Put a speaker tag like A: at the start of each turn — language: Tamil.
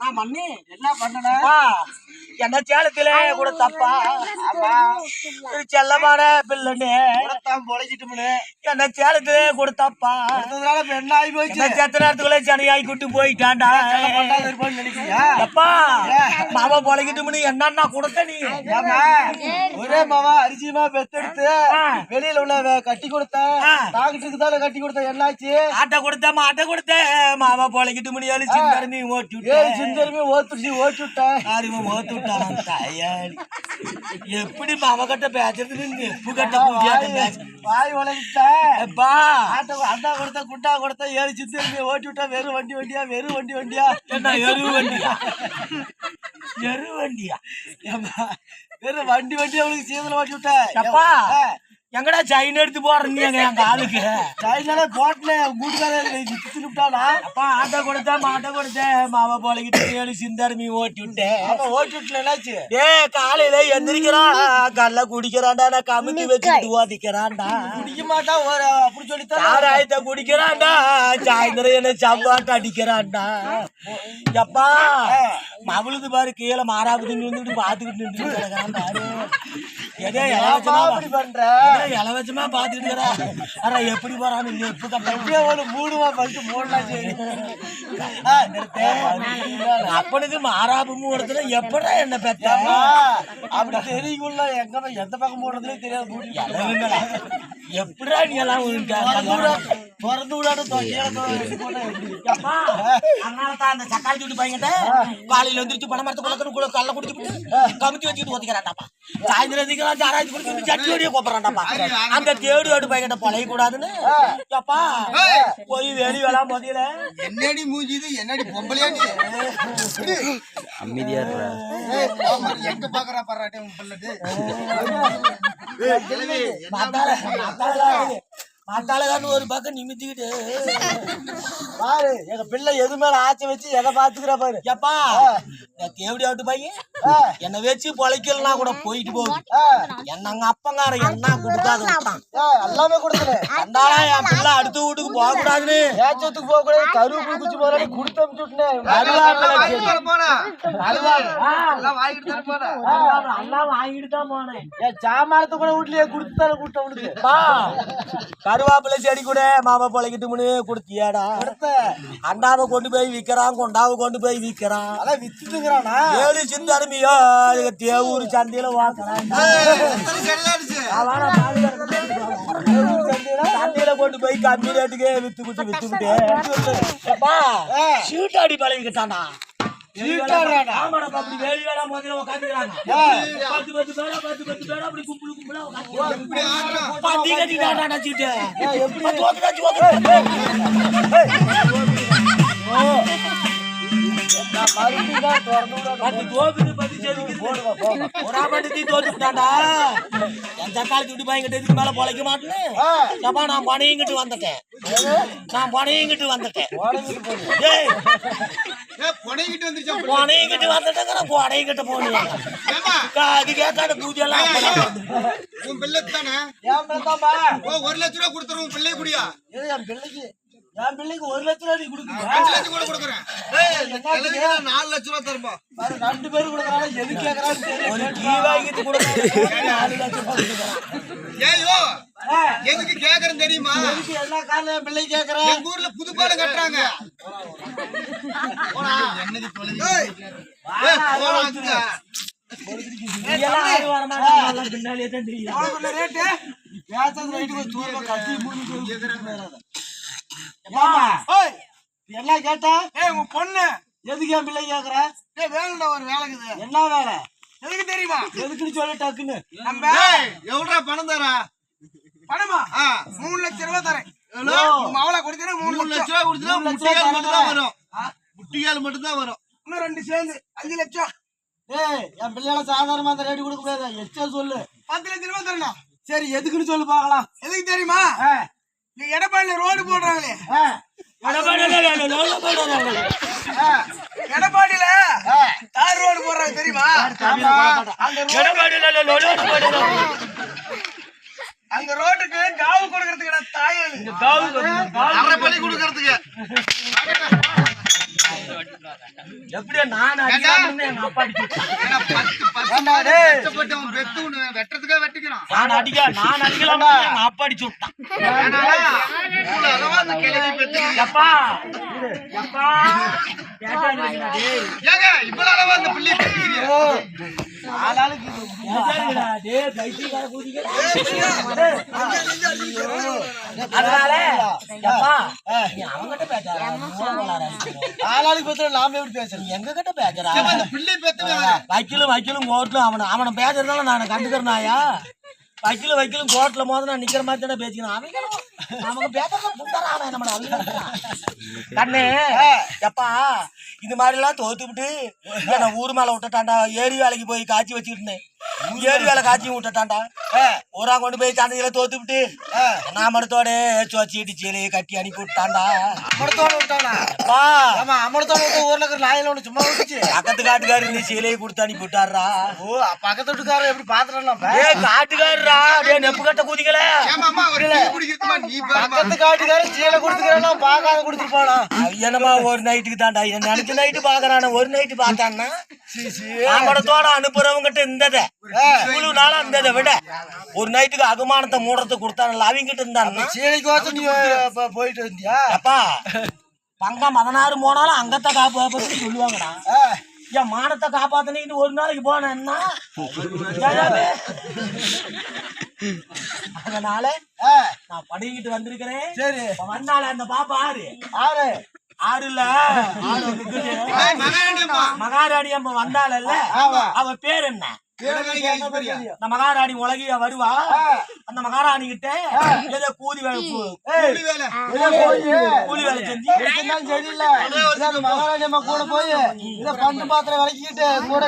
A: நான் பண்ணி
B: என்ன பண்ணன
A: அப்பா, என்ன சேலத்திலே கூட தப்பா?
B: ஆமா
A: இது செல்லமான பிள்ளைன்னு.
B: உடத்தான் பொழைச்சிட்டுமுன்னு
A: என்ன சேலத்திலே கூட தப்பா?
B: அடுத்ததுனால இப்ப என்ன ஆகி போச்சு?
A: என்ன செத்த நேரத்துக்குள்ள சனையாய் கூட்டு போயிட்டான்டா. எப்பா மாமா பொழைக்கிட்டும்னு என்னன்னா கொடுத்த நீ?
B: ஒரே மாவா அரிசியமா பெத்தெடுத்து. வெளியில உள்ள கட்டி கொடுத்தேன்.
A: ஆ.
B: டாக்டருக்கு தானே கட்டி கொடுத்தேன். என்னாச்சு?
A: ஆட்டை கொடுத்த மாட்டை கொடுத்த மாமா பொழைக்கிட்டும்னு ஏழு சின்ன நீ ஓட்டி விட்ட
B: ஓத்துச்சு ஓட்டி விட்டேன்
A: அறிவு ஓத்து விட்டான் தாயாடி எப்படி மாமா கட்ட பேசுறது? நீ எப்பு கட்ட
B: வாய் உழைச்சிட்டேன்
A: எப்பா?
B: ஆட்டை அண்டா கொடுத்த குண்டா கொடுத்த ஏழு சிந்தருமே ஓட்டி விட்டா வெறும் வண்டி வண்டியா வெறும் வண்டி வண்டியா?
A: என்ன எரு வண்டியா? எரு வண்டியா?
B: வெறும் வண்டி வண்டியா அவளுக்கு சீதல ஓட்டி
A: எப்பா? எங்கடா சைன் எடுத்து போடுறீங்க? எங்க எங்க ஆளுக்கு?
B: சைனால போட்டேன் கூட்டுக்காரர் சுத்தி விட்டானா?
A: அப்பா ஆட்டை கொடுத்த மாட்டை கொடுத்த மாமா பொழைக்கிட்டு ஏழு சிந்தார் நீ ஓட்டி விட்டேன்.
B: ஓட்டி விட்டல என்னாச்சு?
A: ஏ காலையில எந்திரிக்கிறான் கல்ல குடிக்கிறான்டா. நான் கமுத்தி வச்சுக்கிட்டு ஓதிக்கிறான்டா
B: குடிக்க மாட்டான் ஒரு அப்படி சொல்லித்தான்?
A: சாராயத்தை குடிக்கிறான்டா. சாயந்தரம் என்ன சம்பாட்டு அடிக்கிறான்டா. எப்பா மவளுது பாரு கீழே மாறாபதி நின்றுட்டு பாத்துக்கிட்டு நின்று கிடக்குறான் பாரு எதே
B: அப்படி பண்ற?
A: இலவசமா இருக்கிறா அட எப்படி போறான்னு இல்ல எப்ப கட்ட
B: அப்படியே ஒரு மூணுவா பண்ணிட்டு மூடலாம் சரி.
A: அப்பனுக்கு மாறாபமும் ஒருத்தர எப்படா என்ன பெத்தா?
B: அப்படி தெரியுங்கள எங்க எந்த பக்கம் போடுறதுனே தெரியாது.
A: எப்படா நீ எல்லாம்
B: திறந்து விடா- திறந்து விடாத
A: அதனாலதான் அந்த சக்காளி தூட்டி பையன்கிட்ட காலையில எந்திரிச்சு பணம் மரத்து குளக்கணும் கூட கல்ல குடிச்சுட்டு கமுத்தி வச்சுட்டு ஒத்திக்கிறான்டாப்பா. சாயந்தரம் எந்திரிக்கலாம் சாராயத்து குடிச்சு சட்டி ஓடியே கூப்பிடறான்டாப்பா அந்த தேடு ஆடு பையன்கிட்ட பழைய கூடாதுன்னு அப்பா போய் வெளி வேளாம் மதியில.
C: என்னடி மூஞ்சி இது என்னடி பொம்பளையா நீ? எங்க பாக்குறா பிள்ளை
A: மாத்தாளகான்னு ஒரு பக்கம் நிமித்திக்கிட்டு.
B: பாரு எங்க பிள்ளை எது மேல ஆச்சை வச்சு எதை பாத்துக்கிறா பாரு.
A: எப்பா? தேவடி ஆட்டு பையன். என்னை வச்சு பொழைக்கலனா கூட போயிட்டு போகுது. என்னங்க அப்பங்கார என்ன விட்டான்
B: ஆ, எல்லாமே கொடுத்துறேன்
A: கண்டாளா என் பிள்ளை அடுத்த வீட்டுக்கு போக கூடாதுன்னு
B: ஏச்சத்துக்கு போக கூட கருவேப்பிலை குச்சி. போறாடி கொடுத்து.
C: எல்லாம் வாங்கிட்டு தானே
A: போனேன்.
B: சாமானத்தை கூட வீட்லயே கொடுத்து தானே கூட்ட அவனுக்கு
A: பா கருவாப்பிலை செடி கூட மாமா பொழைக்கிட்டுமுன்னு கொடுத்தியாடா. அண்டாவை கொண்டு போய் விக்கிறான் கொண்டாவை கொண்டு போய் விக்கிறான்
B: அதான் வித்துட்டுங்கிறானா?
A: ஏழு சின்ன அருமையோ இதுக்கு தேவூர் சந்தையில வாக்குறான் சந்தையில கொண்டு போய் கம்மி ரேட்டுக்கே வித்து குத்து வித்து விட்டு பழகிக்கிட்டானா கும்பலு கும்பலா உட்காந்து பத்தி கட்டிட்டாடா சீட்டு.
B: எப்படி?
A: மேல பொழைக்க எப்பா, நான் பனையங்கிட்டு வந்துட்டேன்? நான் பனையங்கிட்டு வந்துட்டேன்? பனையங்கிட்டு வந்துட்டேங்கிற பனையங்கிட்ட போனியா
C: ஏமா
A: அது கேட்காத பூஜை எல்லாம் அப்பதான் வருது.
C: உன் பிள்ளை தானே? ஒரு லட்ச ரூபா கொடுத்துரு உன் பிள்ளை குடியா?
B: இது என் பிள்ளைக்கு? என் பிள்ளைக்கு ஒரு லட்ச ரூபா நீ
C: கொடுக்குறேன். நான் நாலு லட்ச ரூபா தரும்பா
B: பாரு, ரெண்டு பேரும் கொடுக்குறாங்க எது தெரியல.
A: டீ வாங்கிட்டு கொடுக்க நாலு.
C: ஏயோ
B: ஆ,
C: எதுக்கு கேக்குறேன் தெரியுமா?
B: எதுக்கு எல்லா காரணம் என் பிள்ளைக்கு கேக்குறேன்
C: எங்க ஊர்ல புது கட்டுறாங்க. போடா.
A: மாட்டாங்க, எல்லாம் பின்னாடியே தான் தெரியும்.
B: பேசுறது ரைட்டு கொஞ்சம் தூரமா கத்தி மூணு என்ன கேட்டா?
C: ஏய், உன் பொண்ணு.
B: எதுக்கு என் பிள்ளை கேக்குற?
C: ஏய், வேணும்டா ஒரு வேலைக்குது.
B: என்ன வேலை?
C: எதுக்கு தெரியுமா?
B: எதுக்குன்னு சொல்லி டக்குன்னு.
C: நம்ம எவ்வளோ பணம் தரா? பணமா? மூணு லட்சம் ரூபாய் தரேன். மாவளை கொடுத்தா மூணு லட்சம். ரூபாய் கொடுத்தா முட்டியால் மட்டும் தான்
B: தரேன்.
C: வரும் முட்டியால் மட்டும் தான் வரும். இன்னும் ரெண்டு சேர்ந்து. அஞ்சு லட்சம்.
B: ஏய் என் பிள்ளையால சாதாரணமா அந்த ரேட்டு கொடுக்க முடியாது. எச்சா சொல்லு.
C: பத்து லட்சம் ரூபாய் தரணும்
B: சரி எதுக்குன்னு சொல்லு பார்க்கலாம்.
C: எதுக்கு தெரியுமா? எடப்பாடியில ரோடு போடுறாங்களே. எடப்பாடியில. தார் ரோடு போடுறாங்க தெரியுமா?
B: அந்த
C: ரோட்டுக்கு காவு கொடுக்கறதுக்கு நான் தாய்
A: காவு, காவு.
C: அரை பள்ளி கொடுக்கறதுக்கு.
A: எப்படியோ நான் அப்பா அடிச்சு விட்டான்.
C: ஏன்னா பத்து பத்து
B: ஏண்டா டேய்?
C: கஷ்டப்பட்டு அவன் வெட்டு உன்னை வெட்டுறதுக்கே வெட்டிக்கிறான்
A: நான் அடிக்க நான் அடிக்கலாம்னு எங்க அப்பா அடிச்சு விட்டான். எப்பா எப்பா.
C: ஏங்க, இவ்வளவு அளவா அந்த பிள்ளையை
A: அதனால அவங்கிட்ட இருக்கிற.
B: ஆளாளுக்கு பத்திரம் நாம எப்படி பேசுறது?
A: எங்க கிட்ட பேசுறா. வக்கீலும் வக்கீலும் கோர்ட்ல அவனை அவனை பேசுறதுனால நான் கண்டுக்கிறனாயா வக்கீலும் வக்கீலும் கோர்ட்ல மோத நான் நிக்கிற மாதிரி தானே பேசிக்கணும். அவங்க நமக்கு பேசுறத புத்தாரா அவன் நம்மள அழுகிறான் கண்ணு எப்பா இது மாதிரி எல்லாம் தோத்துவிட்டு நான் ஊர் மேல விட்டுட்டான்டா. ஏரி வேலைக்கு போய் காய்ச்சி வச்சுக்கிட்டு இருந்தேன் ஏரி வேலை காய்ச்சி விட்டுட்டான்டா. ஊரா கொண்டு போய் சந்தையில தோத்துவிட்டு நாமடத்தோட சோச்சிட்டு சீலையை கட்டி அனுப்பி விட்டான்டா.
B: ஆமா. அமரத்தோட விட்டு ஊர்ல இருக்கிற நாயில ஒண்ணு சும்மா விட்டுச்சு
A: பக்கத்து காட்டுக்காரர் இந்த சீலையை கொடுத்து அனுப்பி விட்டாருடா
B: ஓ பக்கத்து வீட்டுக்காரன் எப்படி பாத்துறலாம்
A: காட்டுக்காரரா? டேய் நெப்பு கட்ட குதிக்கல.
B: பக்கத்து காட்டுக்காரன் சீலை கொடுத்துக்கிறேன் பார்க்காத கொடுத்துருப்பானா?
A: என்னமா ஒரு நைட்டுக்கு தாண்டா நினைச்ச நைட்டு பாக்குறான ஒரு நைட்டு பார்த்தான்னா? ஆம்படத்தோட அனுப்புறவங்கிட்ட இருந்தத. இவ்வளவு நாளா இருந்ததை விட ஒரு நைட்டுக்கு அகுமானத்தை மூடுறதுக்கு கொடுத்தானல அவங்கிட்ட இருந்தான்னா?
B: சீலைக்கு வாசம் நீ போ- போயிட்டு வந்தியா?
A: அப்பா. பங்கம் பதினாறு போனாலும் அங்கத்தை காப்பாத்து சொல்லுவாங்கடா. என் மானத்தை காப்பாத்தினிட்டு ஒரு நாளைக்கு போனேன்னா. அதனால நான் படுகிட்டு வந்திருக்கிறேன்.
B: சரி.
A: வந்தால அந்த பாப்பா ஆறு?
B: ஆறு.
A: ஆறுல? ஆறு.
C: ஏய், மகாராணி அம்மா.
A: மகாராணி அம்மா வந்தாளல்ல?
B: ஆமா.
A: அவ பேர் என்ன. அந்த மகாராணி உலகிய வருவா? அந்த மகாராணி கிட்ட ஏதோ கூலி வேலை
C: கூலி வேலை.
A: கூலி வேலை செஞ்சு.
B: சரியில்லை இதை மகாராஜா அம்மா கூட போய் இதை பண்டு பாத்திரம் விளக்கிக்கிட்டு கூட